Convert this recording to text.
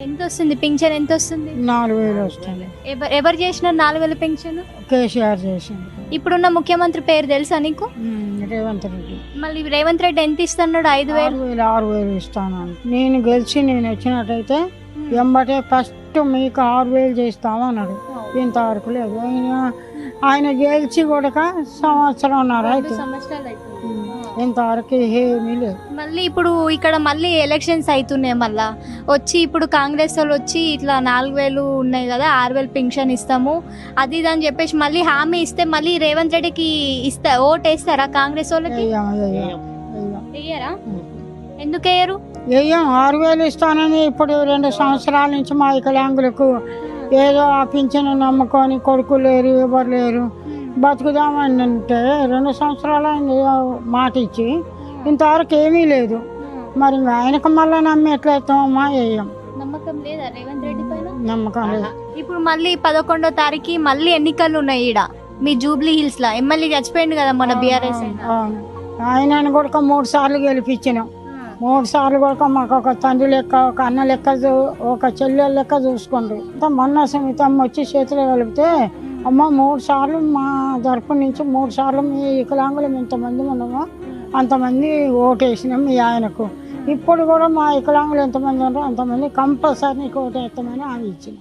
ఎంత వస్తుంది పింఛన్ ఎంత వస్తుంది నాలుగు వేలు వస్తుంది. ఎవరు ఎవరు చేసినారు నాలుగు వేల పింఛన్? కేసీఆర్ చేసింది ఇప్పుడున్న ముఖ్యమంత్రి పేరు తెలుసా నీకు? ఉమ్, రేవంత్ రెడ్డి. మళ్ళీ రేవంత్ రెడ్డి ఎంత ఇస్తున్నాడు? ఐదు వేలు? ఆరు వేలు ఆరు వేలు ఇస్తాను నేను గెలిచి నేను వచ్చినట్టయితే ఎంబటే ఫస్ట్ మీకు ఆరు వేలు చేస్తామన్నాడు ఇంతవరకు లేదు. ఆయన ఆయన గెలిచి కూడా సంవత్సరంన్నర రెండు అయితే. ఇంతవరకు ఏమీ లేదు. మళ్ళీ ఇప్పుడు ఇక్కడ మళ్ళీ ఎలక్షన్స్ అవుతున్నాయి మళ్ళా. వచ్చి ఇప్పుడు కాంగ్రెస్ వాళ్ళు వచ్చి ఇట్లా నాలుగు వేలు ఉన్నాయి కదా ఆరు వేలు పెన్షన్ ఇస్తాము అది ఇది అని చెప్పేసి మళ్ళీ హామీ ఇస్తే మళ్ళీ రేవంత్ రెడ్డికి ఇస్తా ఓట్ వేస్తారా కాంగ్రెస్ వాళ్ళకి? వెయ్యం వెయ్యం వేయరా ఎందుకు వేయరు వెయ్యం ఆరు వేలు ఇస్తానని ఇప్పుడు రెండు సంవత్సరాల నుంచి మా వికలాంగులకు ఏదో ఆ పింఛను నమ్ముకొని కొడుకు లేరు ఎవరు లేరు. బతుకుదామని అంటే రెండు సంవత్సరాలు ఆయన ఏదో మాట ఇచ్చి ఇంతవరకు ఏమీ లేదు. మరి ఆయనకు మళ్ళీ నమ్మి ఎట్లయితామమ్మా వేయం నమ్మకం లేదా రేవంత్ రెడ్డి పైన? నమ్మకం లేదు. ఇప్పుడు మళ్ళీ పదకొండో తారీఖు మళ్ళీ ఎన్నికలు ఉన్నాయి ఈడ. మీ జూబ్లీ హిల్స్లో ఎమ్మెల్యే చచ్చిపోయింది కదా మన బీఆర్ఎస్. ఆయనను కూడా మూడు సార్లు గెలిపించినాం. మూడు సార్లు కూడా మాకు ఒక తండ్రి లెక్క ఒక అన్న లెక్క చూ- ఒక చెల్లెల లెక్క చూసుకోండి మొన్న సమితమ్మ వచ్చి చేతిలో కలిపితే అమ్మ మూడు సార్లు మా తరపు నుంచి మూడు సార్లు మీ వికలాంగులం ఇంతమంది ఉన్నాము అంతమంది ఓటేసినాం మీ ఆయనకు. ఇప్పుడు కూడా మా వికలాంగులు ఎంతమంది ఉన్నారో అంతమంది కంపల్సరీ నీకు ఓటేస్తామని ఆమె ఇచ్చిన.